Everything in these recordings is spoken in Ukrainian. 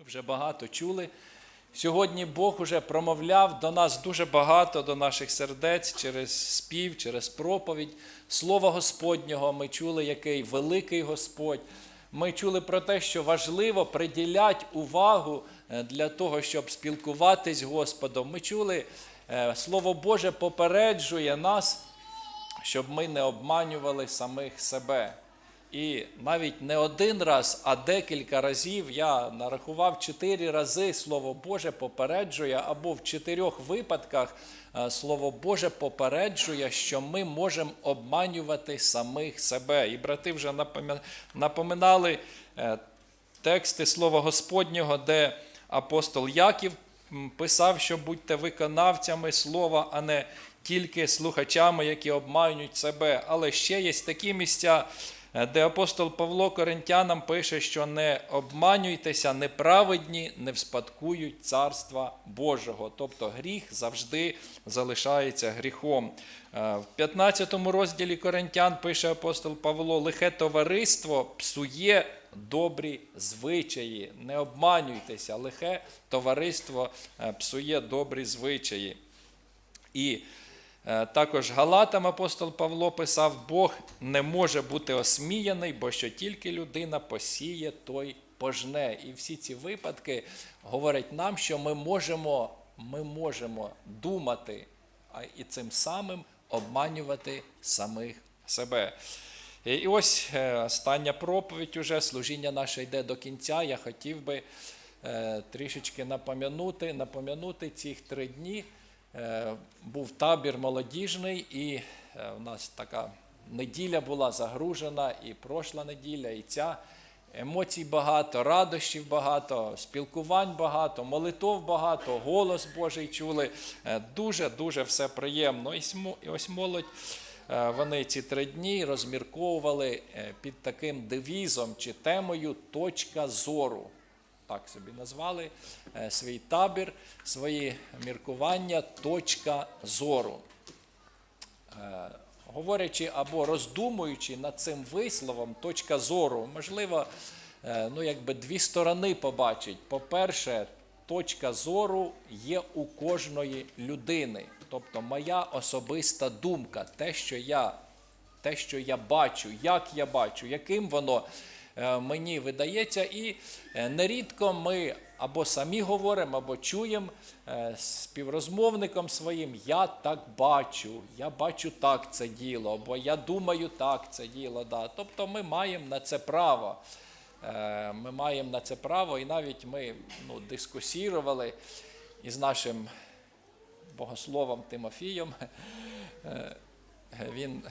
Ми вже багато чули. Сьогодні Бог уже промовляв до нас дуже багато, до наших сердець через спів, через проповідь. Слова Господнього ми чули, який великий Господь. Ми чули про те, що важливо приділяти увагу е, для того, щоб спілкуватись з Господом. Ми чули, е, Слово Боже попереджує нас, щоб ми не обманювали самих себе. І навіть не один раз, а декілька разів я нарахував чотири рази Слово Боже попереджує, або в чотирьох випадках е, Слово Боже попереджує, що ми можемо обманювати самих себе. І брати вже напоминали е, тексти Слова Господнього, де апостол Яків писав, що будьте виконавцями слова, а не тільки слухачами, які обманюють себе. Але ще є такі місця, де апостол Павло Коринтянам пише, що не обманюйтеся, неправедні не вспадкують царства Божого. Тобто гріх завжди залишається гріхом. Е, В 15 розділі Коринтян пише апостол Павло: лихе товариство псує добрі звичаї. Не обманюйтеся, лихе товариство е, псує добрі звичаї. І е, також Галатам апостол Павло писав: Бог не може бути осміяний, бо що тільки людина посіє, той пожне. І всі ці випадки говорять нам, що ми можемо, ми можемо думати, і цим самим обманювати самих себе. І ось е, остання проповідь уже, служіння наше йде до кінця. Я хотів би е, трішечки напом'янути, напом'янути ці три дні. Е, був табір молодіжний, і е, у нас така неділя була загружена, і пройшла неділя, і ця. Емоцій багато, радощів багато, спілкувань багато, молитов багато, голос Божий чули. Дуже-дуже все приємно. І ось молодь. Е, Вони ці три дні розмірковували під таким девізом чи темою точка зору. Так собі назвали е, свій табір, свої міркування, точка зору. Е, Говорячи або роздумуючи над цим висловом, точка зору, можливо, е, ну, якби дві сторони побачить. По-перше, точка зору є у кожної людини. Тобто моя особиста думка, те, що я, те, що я бачу, як я бачу, яким воно мені видається. І е, нерідко ми або самі говоримо, або чуємо е, співрозмовником своїм, я так бачу, я бачу так це діло, або я думаю так це діло. Да. Тобто ми маємо на це право. Е, Ми маємо на це право, і навіть ми ну, дискусірували із нашим богословом Тимофієм. Е, Він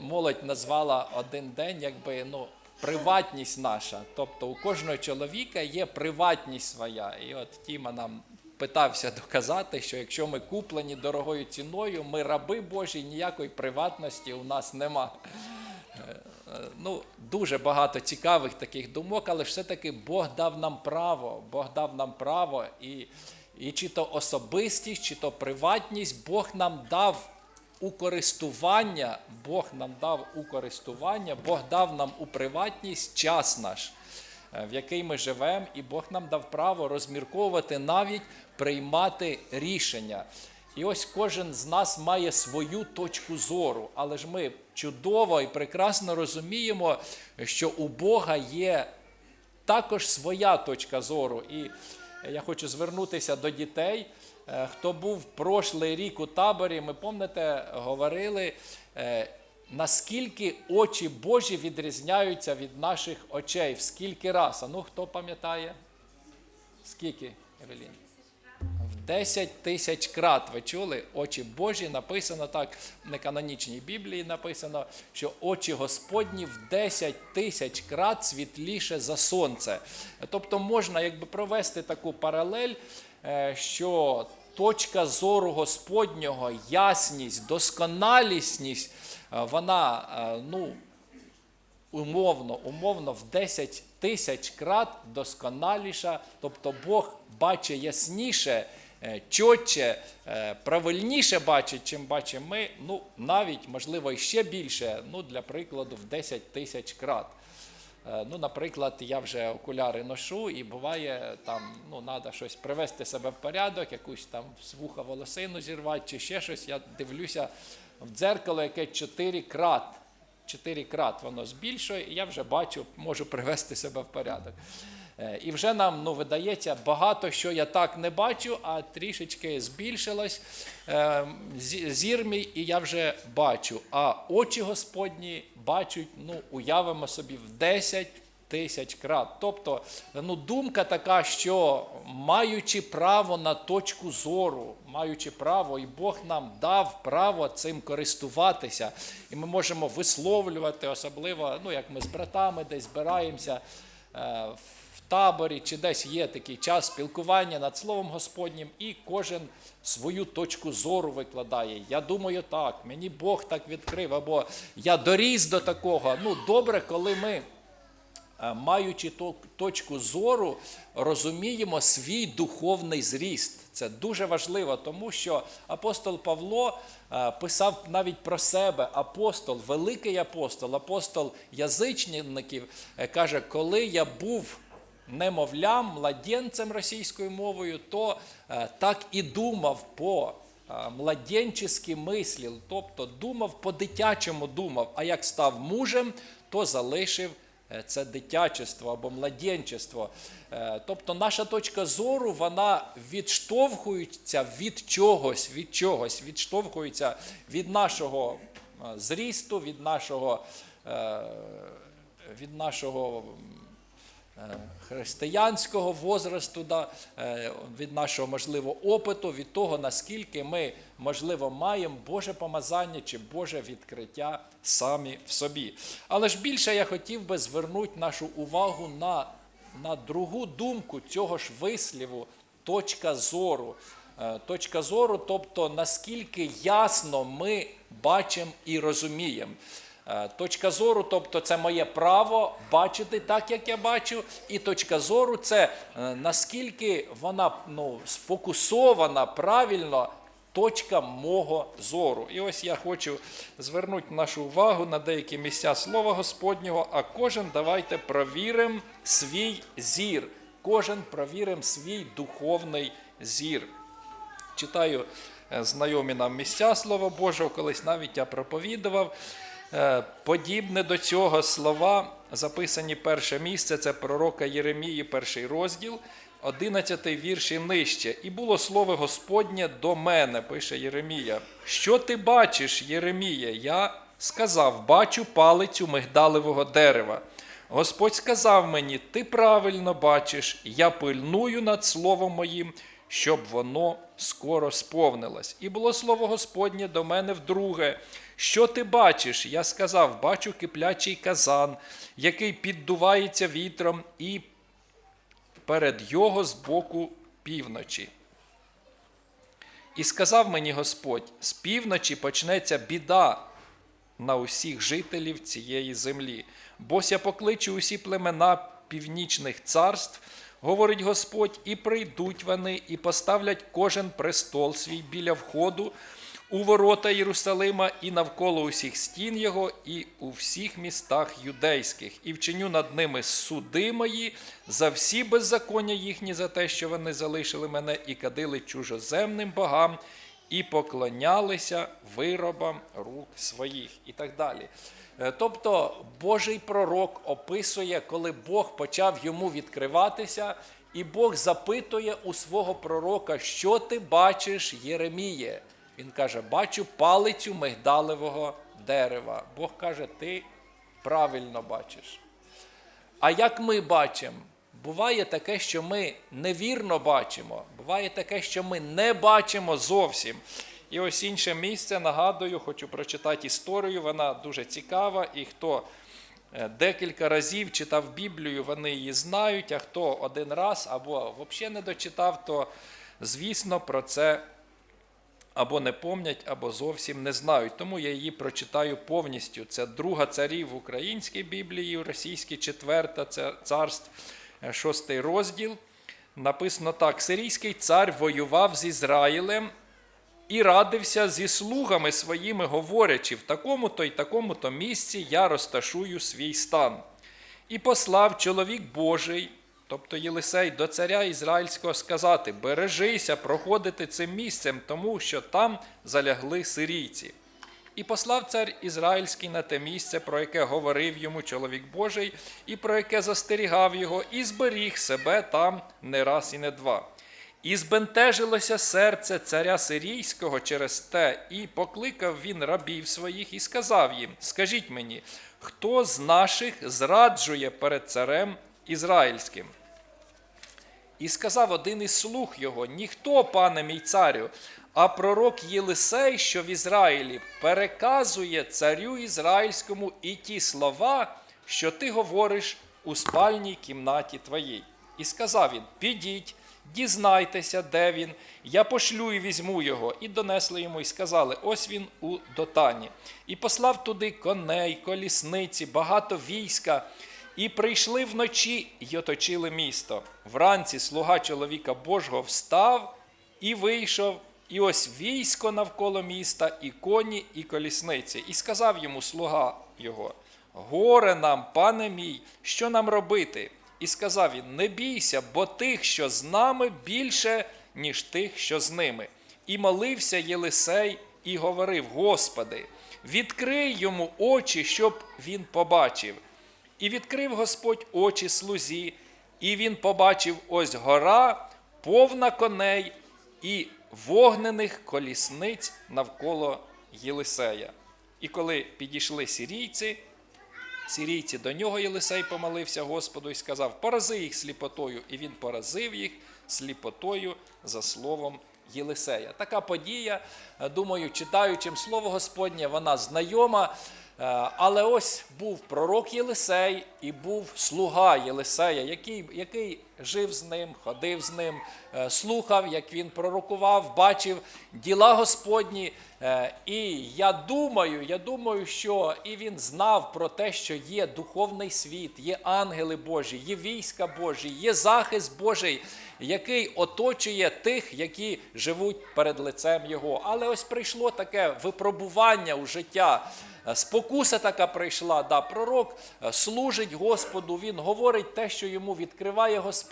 молодь назвала один день, якби ну, приватність наша. Тобто у кожного чоловіка є приватність своя. І от Тіма нам питався доказати, що якщо ми куплені дорогою ціною, ми раби Божі, ніякої приватності у нас нема. Е, Ну, дуже багато цікавих таких думок, але все-таки Бог дав нам право, Бог дав нам право, і, і чи то особистість, чи то приватність, Бог нам дав у користування, Бог нам дав у користування, Бог дав нам у приватність час наш, е, в який ми живемо, і Бог нам дав право розмірковувати, навіть приймати рішення. І ось кожен з нас має свою точку зору, але ж ми чудово і прекрасно розуміємо, що у Бога є також своя точка зору. І я хочу звернутися до дітей. Е, Хто був прошлий рік у таборі, ми пам'ятаєте, говорили, е, наскільки очі Божі відрізняються від наших очей, в скільки раз. А ну хто пам'ятає? Скільки, Евелін? В 10 тисяч крат ви чули очі Божі написано так, в неканонічній Біблії написано, що очі Господні в 10 тисяч крат світліше за сонце. Тобто можна якби провести таку паралель, що точка зору Господнього, ясність, досконалісність, е, вона е, ну, умовно, умовно в 10 тисяч крат досконаліша, тобто Бог бачить ясніше, е, чотче, е, правильніше бачить, чим бачимо ми, ну навіть, можливо, ще більше, ну, для прикладу, в 10 тисяч крат. Е, Ну, наприклад, я вже окуляри ношу, і буває там, ну, треба щось привести себе в порядок, якусь там з вуха волосину зірвати чи ще щось. Я дивлюся в дзеркало, яке 4 крат. 4 крат воно збільшує, і я вже бачу, можу привести себе в порядок. Е, І вже нам ну, видається багато, що я так не бачу, а трішечки збільшилось е, зі- зір мій, і я вже бачу. А очі Господні бачать, ну, уявимо собі, в 10 тисяч крат. Тобто, ну, думка така, що маючи право на точку зору, маючи право, і Бог нам дав право цим користуватися, і ми можемо висловлювати, особливо, ну, як ми з братами десь збираємося. е, в таборі чи десь є такий час спілкування над Словом Господнім, і кожен свою точку зору викладає. Я думаю так, мені Бог так відкрив, або я доріс до такого. Ну, добре, коли ми. е, Маючи точку зору, розуміємо свій духовний зріст. Це дуже важливо, тому що апостол Павло е, писав навіть про себе. Апостол, великий апостол, апостол язичників, е, каже, коли я був немовлям, младенцем російською мовою, то е, так і думав по е, младенчески мислів, тобто думав по-дитячому думав, а як став мужем, то залишив е, це дитячество або младенчество. Тобто наша точка зору, вона відштовхується від чогось, від чогось, відштовхується від нашого зрісту, від нашого, від нашого християнського возрасту, да, е, від нашого можливо опиту, від того, наскільки ми, можливо, маємо Боже помазання чи Боже відкриття самі в собі. Але ж більше я хотів би звернути нашу увагу на, на другу думку цього ж висліву, точка зору. Е, Точка зору, тобто наскільки ясно ми бачимо і розуміємо. Е, Точка зору, тобто це моє право бачити так, як я бачу, і точка зору це е, наскільки вона ну, сфокусована правильно. Точка мого зору. І ось я хочу звернути нашу увагу на деякі місця Слова Господнього, а кожен давайте провіримо свій зір. Кожен провіримо свій духовний зір. Читаю е, знайомі нам місця Слова Божого, колись навіть я проповідував. Е, Подібне до цього слова записані перше місце, це пророка Єремії, перший розділ, 11 вірш і нижче. І було слово Господнє до мене, пише Єремія. Що ти бачиш, Єремія? Я сказав, бачу палицю мигдалевого дерева. Господь сказав мені: Ти правильно бачиш, я пильную над словом моїм, щоб воно скоро сповнилось. І було слово Господнє до мене вдруге. Що ти бачиш? Я сказав, бачу киплячий казан, який піддувається вітром, і перед його з боку півночі. І сказав мені Господь: з півночі почнеться біда на усіх жителів цієї землі. Бось я покличу усі племена північних царств, говорить Господь, і прийдуть вони, і поставлять кожен престол свій біля входу у ворота Єрусалима і навколо усіх стін його, і у всіх містах юдейських, і вчиню над ними суди мої за всі беззаконня їхні, за те, що вони залишили мене і кадили чужоземним богам, і поклонялися виробам рук своїх, і так далі. Е, Тобто Божий пророк описує, коли Бог почав йому відкриватися, і Бог запитує у свого пророка, що ти бачиш, Єреміє. Він каже: бачу палицю мигдалевого дерева. Бог каже, ти правильно бачиш. А як ми бачимо? Буває таке, що ми невірно бачимо, буває таке, що ми не бачимо зовсім. І ось інше місце, нагадую, хочу прочитати історію, вона дуже цікава, і хто е, декілька разів читав Біблію, вони її знають, а хто один раз або взагалі не дочитав, то, звісно, про це або не помнять, або зовсім не знають. Тому я її прочитаю повністю. Це друга царів в українській Біблії, в російській четверта царств, е, шостий розділ. Написано так: Сирійський цар воював з Ізраїлем і радився зі слугами своїми, говорячи, в такому-то й такому-то місці я розташую свій стан. І послав чоловік Божий, тобто Єлисей, до царя Ізраїльського сказати: Бережися проходити цим місцем, тому що там залягли сирійці. І послав цар Ізраїльський на те місце, про яке говорив йому чоловік Божий, і про яке застерігав його, і зберіг себе там не раз і не два. І збентежилося серце царя Сирійського через те, і покликав він рабів своїх і сказав їм: Скажіть мені, хто з наших зраджує перед царем Ізраїльським? І сказав один із слуг його: Ніхто, пане мій царю, а пророк Єлисей, що в Ізраїлі, переказує царю Ізраїльському і ті слова, що ти говориш у спальній кімнаті твоїй. І сказав він: Підіть, дізнайтеся, де він, я пошлю і візьму його. І донесли йому, і сказали: Ось він у дотані. І послав туди коней, колісниці, багато війська. І прийшли вночі й оточили місто. Вранці слуга чоловіка Божого встав і вийшов, і ось військо навколо міста, і коні, і колісниці. І сказав йому слуга його: Горе нам, пане мій, що нам робити? І сказав він: Не бійся, бо тих, що з нами, більше, ніж тих, що з ними. І молився Єлисей і говорив: Господи, відкрий йому очі, щоб він побачив. І відкрив Господь очі слузі, і він побачив ось гора, повна коней і вогнених колісниць навколо Єлисея. І коли підійшли сірійці, сірійці до нього Єлисей помолився Господу і сказав: Порази їх сліпотою, і він поразив їх сліпотою за словом Єлисея. Така подія, думаю, читаючим слово Господнє, вона знайома. Е, Але ось був пророк Єлисей і був слуга Єлисея, який, який жив з ним, ходив з ним, е, слухав, як він пророкував, бачив діла Господні. Е, І я думаю, я думаю, що і він знав про те, що є духовний світ, є ангели Божі, є війська Божі, є захист Божий, який оточує тих, які живуть перед лицем Його. Але ось прийшло таке випробування у життя. Е, Спокуса така прийшла, да, пророк служить Господу, він говорить те, що йому відкриває Господь.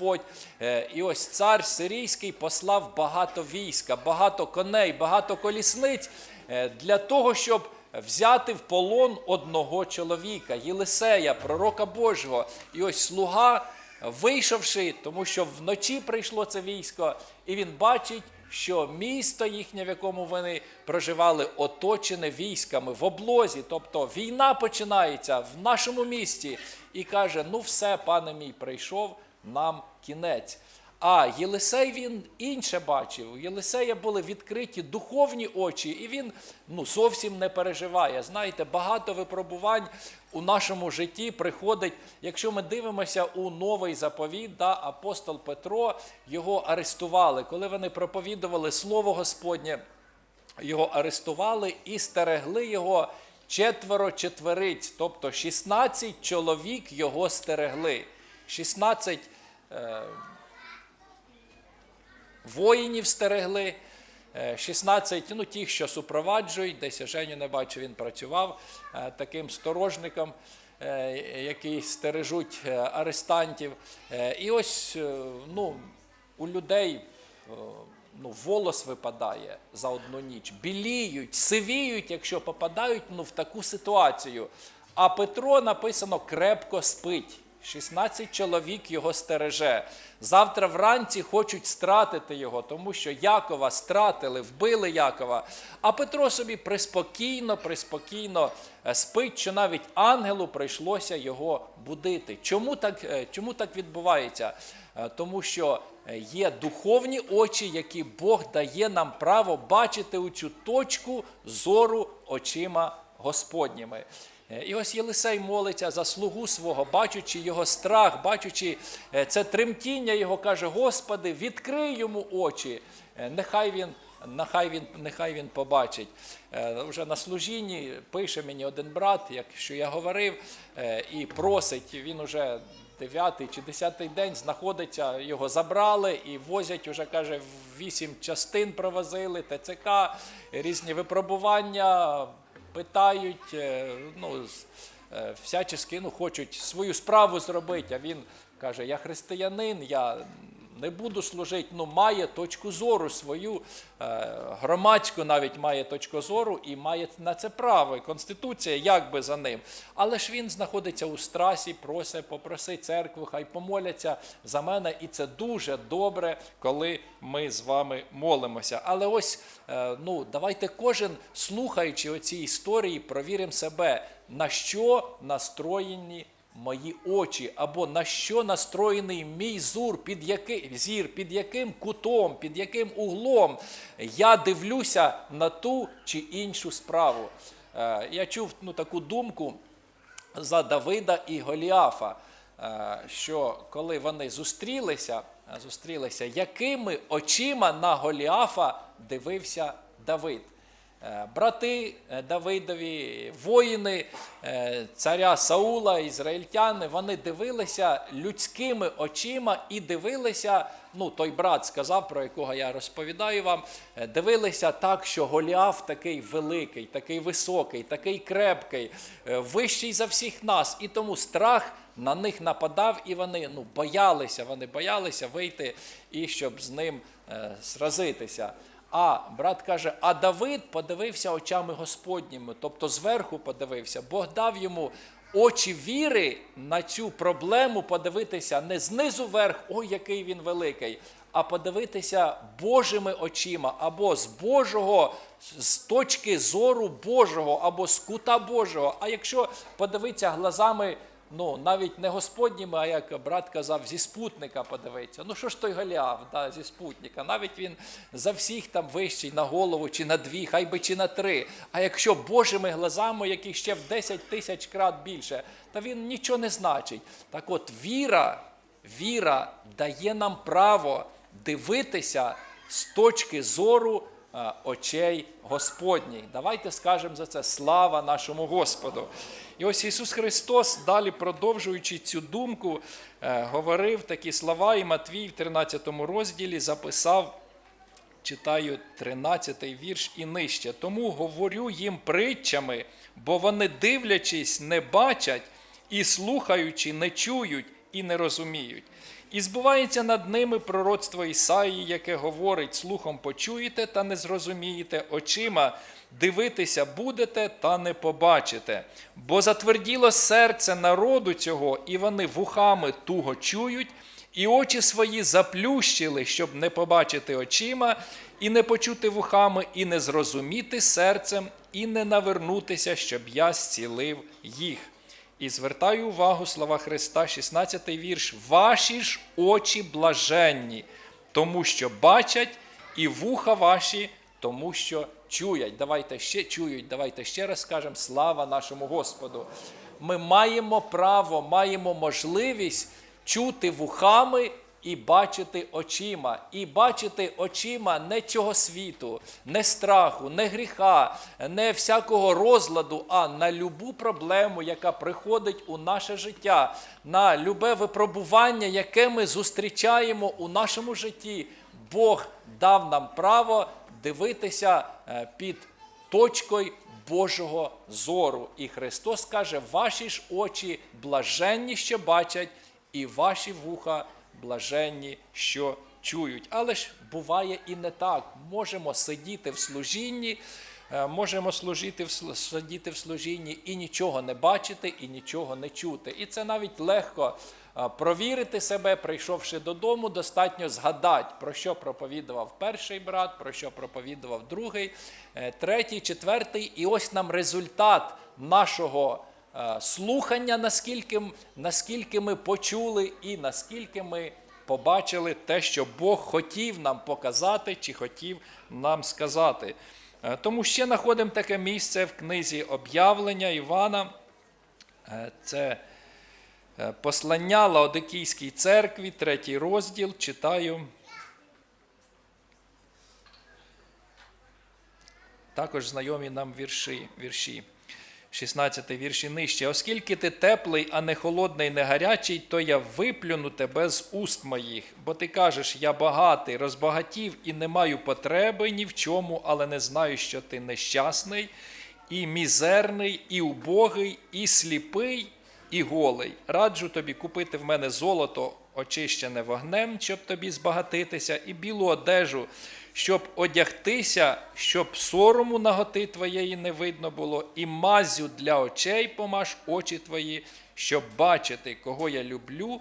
Е, І ось цар сирійський послав багато війська, багато коней, багато колісниць е, для того, щоб взяти в полон одного чоловіка, Єлисея, пророка Божого. І ось слуга, вийшовши, тому що вночі прийшло це військо, і він бачить що місто їхнє, в якому вони проживали, оточене військами в облозі, тобто війна починається в нашому місті, і каже: Ну, все, пане мій, прийшов нам кінець. А Єлисей він інше бачив. У Єлисея були відкриті духовні очі, і він ну, зовсім не переживає. Знаєте, багато випробувань у нашому житті приходить, якщо ми дивимося у новий заповіт, да, апостол Петро його арестували, коли вони проповідували Слово Господнє, його арестували і стерегли його четверо четвериць, тобто 16 чоловік його стерегли. 16 е, воїнів стерегли, е, 16, ну ті, що супроваджують, десь я Женю не бачу, він працював е, таким сторожником, е, який стережуть е, арестантів. Е, І ось е, ну, у людей е, ну, волос випадає за одну ніч, біліють, сивіють, якщо попадають ну, в таку ситуацію. А Петро написано крепко спить. 16 чоловік його стереже. Завтра вранці хочуть стратити його, тому що Якова стратили, вбили Якова. А Петро собі приспокійно, приспокійно е, спить, що навіть ангелу прийшлося його будити. Чому так, е, чому так відбувається? Е, Тому що є духовні очі, які Бог дає нам право бачити у цю точку зору очима Господніми. Е, І ось Єлисей молиться за слугу свого, бачучи його страх, бачучи е, це тремтіння його, каже: Господи, відкрий йому очі, Е, нехай він. Нехай він, нехай він побачить. Вже на служінні пише мені один брат, якщо я говорив, і просить, він уже дев'ятий чи десятий день знаходиться, його забрали і возять, уже каже, вісім частин провозили, ТЦК, різні випробування, питають, е, ну, е, всячески ну, хочуть свою справу зробити, а він каже: Я християнин, я не буду служити, ну має точку зору свою, е, громадську навіть має точку зору і має на це право. І Конституція як би за ним. Але ж він знаходиться у страсі, просить, попроси церкву, хай помоляться за мене. І це дуже добре, коли ми з вами молимося. Але ось е, ну, давайте кожен, слухаючи оці історії, провіримо себе, на що настроєні мої очі, або на що настроєний мій зур, під який, зір, під яким кутом, під яким углом я дивлюся на ту чи іншу справу. Е, Я чув ну, таку думку за Давида і Голіафа, е, що коли вони зустрілися, зустрілися, якими очима на Голіафа дивився Давид. Е, Брати е, Давидові, воїни е, царя Саула, ізраїльтяни, вони дивилися людськими очима і дивилися, ну той брат сказав, про якого я розповідаю вам, дивилися так, що Голіаф такий великий, такий високий, такий крепкий, вищий за всіх нас. І тому страх на них нападав, і вони ну, боялися, вони боялися вийти і щоб з ним сразитися. А брат каже: а Давид подивився очами Господніми, тобто зверху подивився. Бог дав йому очі віри на цю проблему подивитися не знизу вверх, ой, який він великий, а подивитися Божими очима або з Божого, з точки зору Божого, або з кута Божого. А якщо подивитися глазами ну, навіть не господніми, а як брат казав, зі спутника подивитися. Ну що ж той Голіаф, да, зі спутника? Навіть він за всіх там вищий на голову чи на дві, хай би чи на три. А якщо Божими глазами, яких ще в 10 тисяч крат більше, то він нічого не значить. Так от віра, віра дає нам право дивитися з точки зору очей Господніх. Давайте скажемо за це слава нашому Господу. І ось Ісус Христос, далі продовжуючи цю думку, е, говорив такі слова, і Матвій в 13 розділі записав. Читаю 13 вірш і нижче. Тому говорю їм притчами, бо вони, дивлячись, не бачать, і слухаючи, не чують і не розуміють. І збувається над ними пророцтво Ісаї, яке говорить: слухом почуєте та не зрозумієте, очима дивитися будете та не побачите. Бо затверділо серце народу цього, і вони вухами туго чують, і очі свої заплющили, щоб не побачити очима, і не почути вухами, і не зрозуміти серцем, і не навернутися, щоб я зцілив їх. І звертаю увагу слова Христа, 16 вірш. Ваші ж очі блаженні, тому що бачать, і вуха ваші, тому що чують. Давайте ще чують. Давайте ще раз скажемо слава нашому Господу. Ми маємо право, маємо можливість чути вухами і бачити очима. І бачити очима не цього світу, не страху, не гріха, не всякого розладу, а на любу проблему, яка приходить у наше життя, на любе випробування, яке ми зустрічаємо у нашому житті. Бог дав нам право дивитися е, під точкою Божого зору. І Христос каже: ваші ж очі блаженні, що бачать, і ваші вуха блаженні, що чують. Але ж буває і не так. Можемо сидіти в служінні, е, можемо служити в сидіти в служінні і нічого не бачити, і нічого не чути. І це навіть легко. е, Провірити себе, прийшовши додому, достатньо згадати, про що проповідував перший брат, про що проповідував другий, е, третій, четвертий. І ось нам результат нашого слухання, наскільки, наскільки ми почули і наскільки ми побачили те, що Бог хотів нам показати чи хотів нам сказати. Е, Тому ще знаходимо таке місце в книзі об'явлення Івана. Е, Це е, послання Лаодикійській церкві, третій розділ, читаю. Також знайомі нам вірші. вірші. 16 вірші нижче. Оскільки ти теплий, а не холодний, не гарячий, то я виплюну тебе з уст моїх. Бо ти кажеш, я багатий, розбагатів і не маю потреби ні в чому, але не знаю, що ти нещасний, і мізерний, і убогий, і сліпий, і голий. Раджу тобі купити в мене золото, очищене вогнем, щоб тобі збагатитися, і білу одежу, щоб одягтися, щоб сорому наготи твоєї не видно було, і мазю для очей помаш очі твої, щоб бачити, кого я люблю,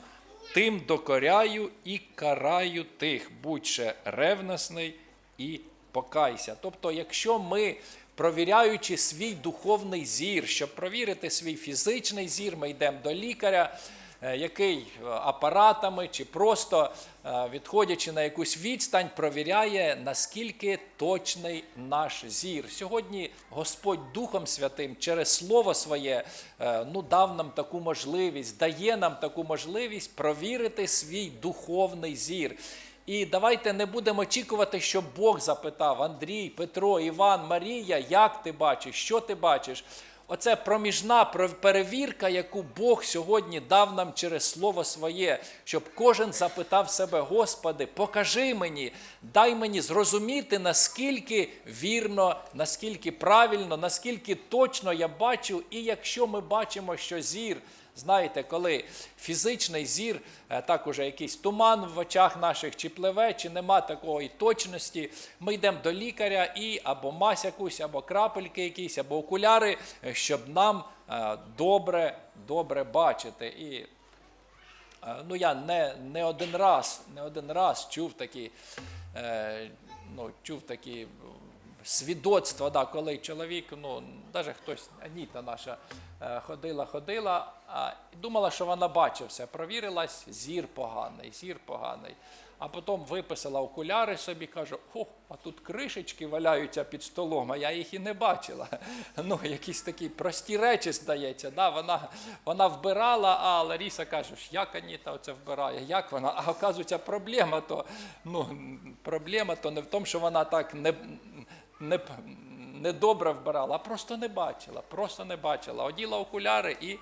тим докоряю і караю тих. Будь ще ревностний і покайся. Тобто, якщо ми, провіряючи свій духовний зір, щоб провірити свій фізичний зір, ми йдемо до лікаря, який е, апаратами чи просто е, відходячи на якусь відстань, провіряє, наскільки точний наш зір. Сьогодні Господь Духом Святим через Слово Своє е, ну, дав нам таку можливість, дає нам таку можливість провірити свій духовний зір. І давайте не будемо очікувати, що Бог запитав Андрій, Петро, Іван, Марія, як ти бачиш, що ти бачиш. Оце проміжна перевірка, яку Бог сьогодні дав нам через Слово Своє, щоб кожен запитав себе, Господи, покажи мені, дай мені зрозуміти, наскільки вірно, наскільки правильно, наскільки точно я бачу, і якщо ми бачимо, що зір. Знаєте, коли фізичний зір, е, так уже якийсь туман в очах наших чи пливе, чи нема такої точності, ми йдемо до лікаря і або мазь якусь, або крапельки якісь, або окуляри, е, щоб нам е, добре, добре бачити. І е, ну, я не, не один раз, не один раз чув такі, е, ну, чув такі свідоцтва, да, коли чоловік, ну, навіть хтось, Аніта наша, ходила, ходила, а, думала, що вона бачить все, провірилась, зір поганий, зір поганий. А потім виписала окуляри собі, каже, о, а тут кришечки валяються під столом, а я їх і не бачила. Ну, якісь такі прості речі, здається. Да? Вона, вона вбирала, а Ларіса каже, як Аніта оце вбирає, як вона? А оказується, проблема то, ну, проблема то не в тому, що вона так не, не, не добре вбирала, а просто не бачила, просто не бачила. Оділа окуляри і,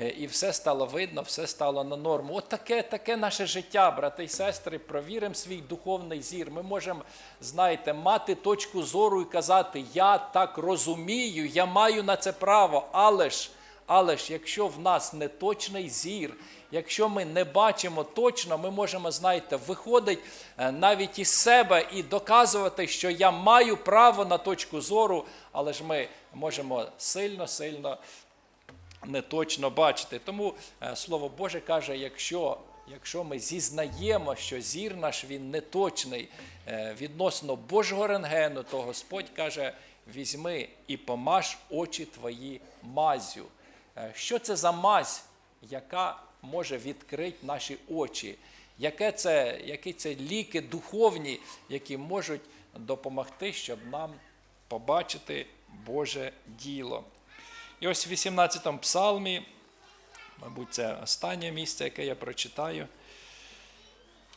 е, і все стало видно, все стало на норму. От таке, таке наше життя, брати і сестри, провіримо свій духовний зір. Ми можемо, знаєте, мати точку зору і казати, я так розумію, я маю на це право, але ж. Але ж якщо в нас не точний зір, якщо ми не бачимо точно, ми можемо, знаєте, виходити е, навіть із себе і доказувати, що я маю право на точку зору, але ж ми можемо сильно-сильно неточно бачити. Тому е, Слово Боже каже, якщо, якщо ми зізнаємо, що зір наш він неточний е, відносно Божого рентгену, то Господь каже: візьми і помаж очі твої мазю. Е, Що це за мазь, яка може відкрити наші очі? Яке це, які це ліки духовні, які можуть допомогти, щоб нам побачити Боже діло? І ось в 18-му псалмі, мабуть, це останнє місце, яке я прочитаю.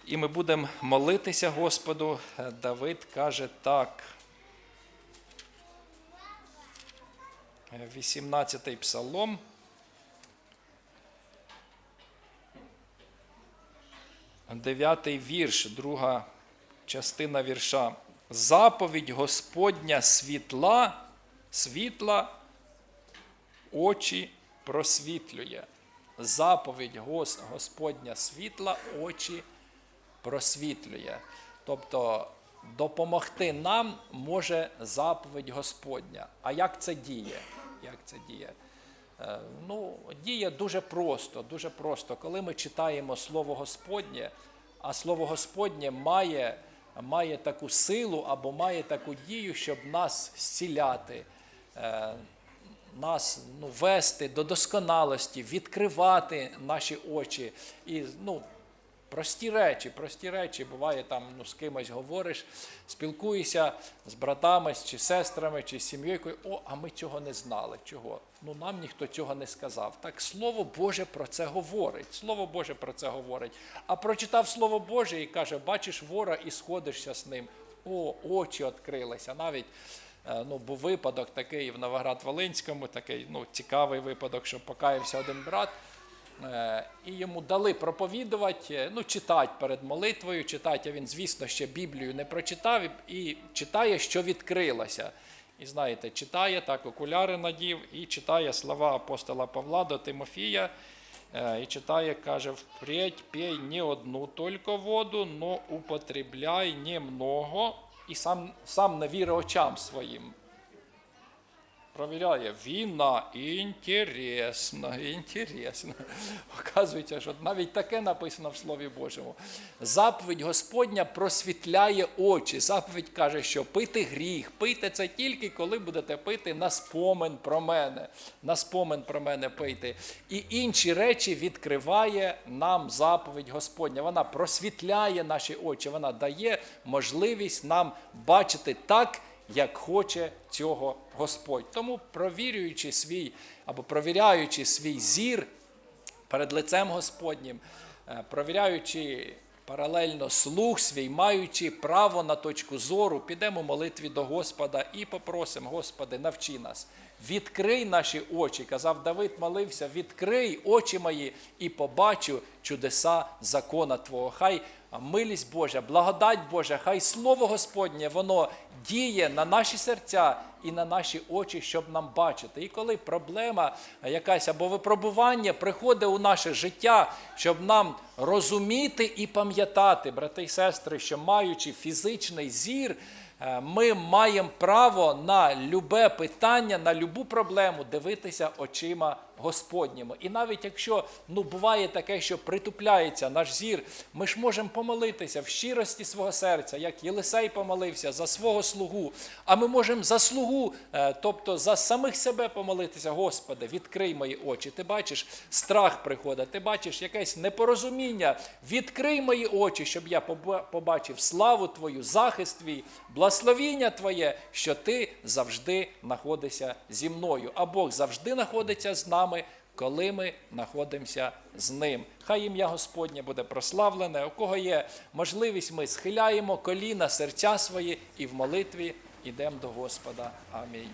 І ми будемо молитися Господу. Е, Давид каже так. 18-й псалом. Дев'ятий вірш, друга частина вірша. Заповідь Господня світла, світла, очі просвітлює. Заповідь Господня світла, очі просвітлює. Тобто допомогти нам може заповідь Господня. А як це діє? Як це діє? Е, Ну, діє дуже просто, дуже просто. Коли ми читаємо Слово Господнє, а Слово Господнє має, має таку силу або має таку дію, щоб нас зціляти, е, нас ну, вести до досконалості, відкривати наші очі. І ну, Прості речі, прості речі. Буває там, ну, з кимось говориш, спілкуєшся з братами чи сестрами, чи з сім'єю. О, а ми цього не знали. Чого? Ну нам ніхто цього не сказав. Так Слово Боже про це говорить. Слово Боже про це говорить. А прочитав Слово Боже і каже: бачиш вора і сходишся з ним. О, очі відкрилися. Навіть е, ну, був випадок такий в Новоград-Волинському, такий ну, цікавий випадок, що покаявся один брат. Е, І йому дали проповідувати, е, ну, читати перед молитвою, читати, а він, звісно, ще Біблію не прочитав і- читає, що відкрилося. І знаєте, читає так, окуляри надів і читає слова апостола Павла до Тимофія. Е, І читає, каже, впредь пей не одну тільки воду, но употребляй немного. І сам, сам не віри очам своїм. Провіряє віна інтересно, інтересно. Оказується, що навіть таке написано в Слові Божому. Заповідь Господня просвітляє очі. Заповідь каже, що пити гріх, пийте це тільки коли будете пити на спомин про мене. На спомин про мене пийте. І інші речі відкриває нам заповідь Господня. Вона просвітляє наші очі, вона дає можливість нам бачити так як хоче цього Господь. Тому провірюючи свій або провіряючи свій зір перед лицем Господнім, е, провіряючи паралельно слух свій, маючи право на точку зору, підемо молитві до Господа і попросимо, Господи, навчи нас. Відкрий наші очі, казав Давид, молився, відкрий очі мої і побачу чудеса закона Твого. Хай милість Божа, благодать Божа, хай Слово Господнє, воно діє на наші серця і на наші очі, щоб нам бачити. І коли проблема якась або випробування приходить у наше життя, щоб нам розуміти і пам'ятати, брати і сестри, що маючи фізичний зір, е, ми маємо право на любе питання, на любу проблему дивитися очима Господніми. І навіть якщо ну, буває таке, що притупляється наш зір, ми ж можемо помолитися в щирості свого серця, як Єлисей помолився за свого слугу. А ми можемо за слугу, е, тобто за самих себе помолитися, Господи, відкрий мої очі. Ти бачиш, страх приходить, ти бачиш якесь непорозуміння. Відкрий мої очі, щоб я побачив славу Твою, захист твій, благословіння Твоє, що ти завжди знаходишся зі мною. А Бог завжди знаходиться з нами, коли ми знаходимося з ним. Хай ім'я Господнє буде прославлене. У кого є можливість, ми схиляємо коліна, серця свої і в молитві йдемо до Господа. Амінь.